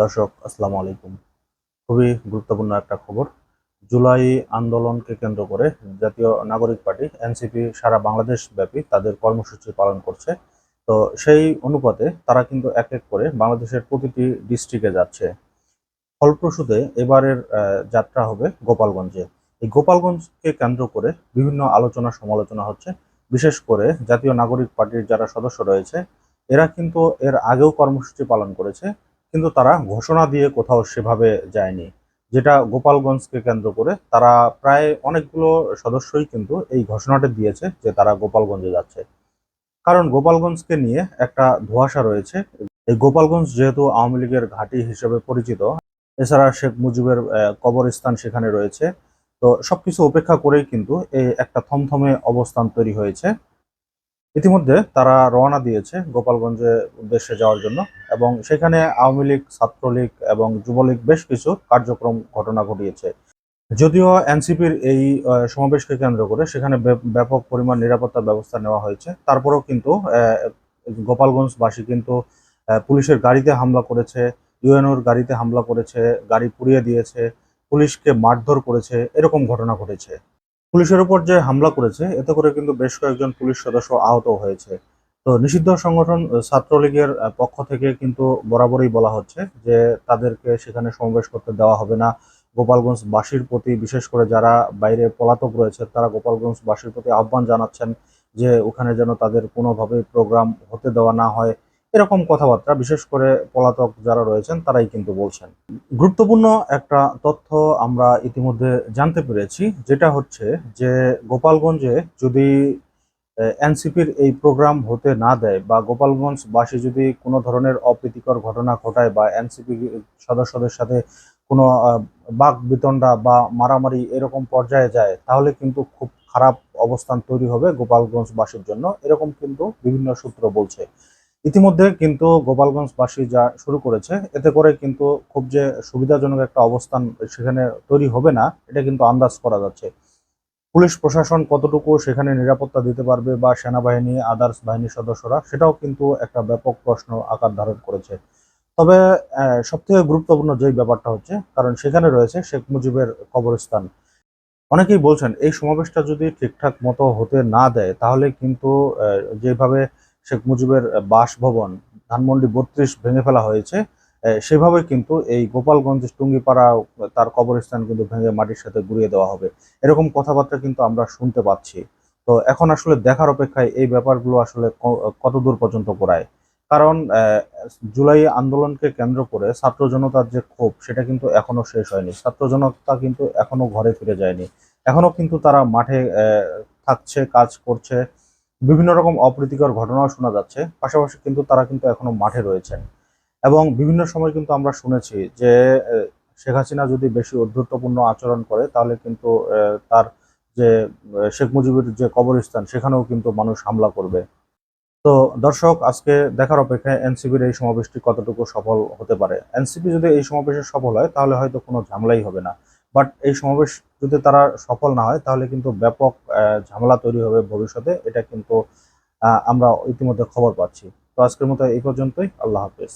দর্শক, আসসালামু আলাইকুম। খুবই গুরুত্বপূর্ণ একটা খবর। জুলাই আন্দোলনকে কেন্দ্র করে জাতীয় নাগরিক পার্টি, এনসিপি, সারা বাংলাদেশ ব্যাপী তাদের কর্মসূচি পালন করছে। তো সেই অনুপাতে তারা কিন্তু এক এক করে বাংলাদেশের প্রতিটি ডিস্ট্রিক্টে যাচ্ছে। ফলপ্রসূতে এবারের যাত্রা হবে গোপালগঞ্জে। এই গোপালগঞ্জকে কেন্দ্র করে বিভিন্ন আলোচনা সমালোচনা হচ্ছে। বিশেষ করে জাতীয় নাগরিক পার্টির যারা সদস্য রয়েছে, এরা কিন্তু এর আগেও কর্মসূচি পালন করেছে। কিন্তু তারা ঘোষণা দিয়ে কোথাও সেভাবে যায়নি। যেটা গোপালগঞ্জকে কেন্দ্র করে তারা প্রায় অনেকগুলো সদস্যই কিন্তু এই ঘোষণাটা দিয়েছে যে তারা গোপালগঞ্জে যাচ্ছে। কারণ গোপালগঞ্জকে নিয়ে একটা ধোঁয়াশা রয়েছে। এই গোপালগঞ্জ যেহেতু আওয়ামী লীগের ঘাঁটি হিসেবে পরিচিত, এছাড়া শেখ মুজিবের কবরস্থান সেখানে রয়েছে। তো সবকিছু উপেক্ষা করেই কিন্তু এই একটা থমথমে অবস্থান তৈরি হয়েছে। ইতিমধ্যে তারা রওনা দিয়েছে গোপালগঞ্জে উদ্দেশ্যে যাওয়ার জন্য এবং সেখানে আওয়ামী লীগ, ছাত্রলীগ এবং যুবলীগ বেশ কিছু কার্যক্রম ঘটনা ঘটিয়েছে। যদিও এনসিপির এই সমাবেশকে কেন্দ্র করে সেখানে ব্যাপ- ব্যাপক পরিমাণ নিরাপত্তা ব্যবস্থা নেওয়া হয়েছে। তারপরেও কিন্তু গোপালগঞ্জবাসী কিন্তু পুলিশের গাড়িতে হামলা করেছে, ইউএনওর গাড়িতে হামলা করেছে, গাড়ি পুড়িয়ে দিয়েছে, পুলিশকে মারধর করেছে, এরকম ঘটনা ঘটেছে। পুলিশের উপর যে হামলা করেছে, এতে করে কিন্তু বেশ কয়েকজন পুলিশ সদস্য আহত হয়েছে। তো নিষিদ্ধ সংগঠন ছাত্রলীগের পক্ষ থেকে কিন্তু বরাবরই বলা হচ্ছে যে তাদেরকে সেখানে সমাবেশ করতে দেওয়া হবে না। গোপালগঞ্জবাসীর প্রতি, বিশেষ করে যারা বাইরে পলাতক রয়েছে, তারা গোপালগঞ্জবাসীর প্রতি আহ্বান জানাচ্ছেন যে ওখানে যেন তাদের কোনোভাবে প্রোগ্রাম হতে দেওয়া না হয়। এরকম কথাবার্তা, বিশেষ করে পলাতক যারা রয়েছেন, তারাই কিন্তু বলছেন। গুরুত্বপূর্ণ একটা তথ্য আমরা ইতিমধ্যে জানতে পেরেছি, যেটা হচ্ছে যে গোপালগঞ্জে যদি এনসিপির এই প্রোগ্রাম হতে না দেয় বা গোপালগঞ্জবাসী যদি কোনো ধরনের অপ্রীতিকর ঘটনা ঘটায় বা এনসিপি সদস্যদের সাথে কোনো বাক বিতণ্ডা বা মারামারি এরকম পর্যায়ে যায়, তাহলে কিন্তু খুব খারাপ অবস্থান তৈরি হবে গোপালগঞ্জবাসীর জন্য। এরকম কিন্তু বিভিন্ন সূত্র বলছে। ইতিমধ্যে কিন্তু গোপালগঞ্জবাসী যা শুরু করেছে, এতে করে কিন্তু খুব যে সুবিধাজনক একটা অবস্থান সেখানে তৈরি হবে না, এটা কিন্তু আন্দাজ করা যাচ্ছে। পুলিশ প্রশাসন কতটুকু সেখানে নিরাপত্তা দিতে পারবে বা সেনাবাহিনী আদার্স বাহিনীর সদস্যরা, সেটাও কিন্তু একটা ব্যাপক প্রশ্ন আকার ধারণ করেছে। তবে সব থেকে গুরুত্বপূর্ণ যেই ব্যাপারটা হচ্ছে, কারণ সেখানে রয়েছে শেখ মুজিবের কবরস্থান। অনেকেই বলছেন, এই সমাবেশটা যদি ঠিকঠাক মতো হতে না দেয়, তাহলে কিন্তু যেভাবে শেখ মুজিবের বাসভবন ধানমন্ডি বত্রিশ ভেঙে ফেলা হয়েছে সেভাবে কিন্তু এই গোপালগঞ্জ টুঙ্গিপাড়া, তার কবরস্থান কিন্তু ভেঙে মাটির সাথে গুড়িয়ে দেওয়া হবে। এরকম কথাবার্তা কিন্তু আমরা শুনতে পাচ্ছি। তো এখন আসলে দেখার অপেক্ষায় এই ব্যাপারগুলো আসলে কত দূর পর্যন্ত করায় কারণ জুলাই আন্দোলনকে কেন্দ্র করে ছাত্র জনতার যে ক্ষোভ, সেটা কিন্তু এখনও শেষ হয়নি। ছাত্র জনতা কিন্তু এখনও ঘরে ফিরে যায়নি। এখনও কিন্তু তারা মাঠে থাকছে, কাজ করছে। বিভিন্ন রকম অপ্রীতিকর ঘটনাও শোনা যাচ্ছে। পাশাপাশি কিন্তু তারা কিন্তু এখনও মাঠে রয়েছেন। এবং বিভিন্ন সময় কিন্তু আমরা শুনেছি যে শেখ হাসিনা যদি বেশি অধ্যত্বপূর্ণ আচরণ করে, তাহলে কিন্তু তার যে শেখ মুজিবের যে কবরস্থান, সেখানেও কিন্তু মানুষ হামলা করবে। তো দর্শক, আজকে দেখার অপেক্ষায় এনসিপির এই সমাবেশটি কতটুকু সফল হতে পারে? এনসিপি যদি এই সমাবেশে সফল হয়, তাহলে হয়তো কোনো ঝামেলাই হবে না। বাট এই সমাবেশ যদি তারা সফল না হয়, তাহলে কিন্তু ব্যাপক ঝামেলা তৈরি হবে ভবিষ্যতে। এটা কিন্তু আমরা ইতিমধ্যে খবর পাচ্ছি। তো আজকের মতো এই পর্যন্তই। আল্লাহ হাফেজ।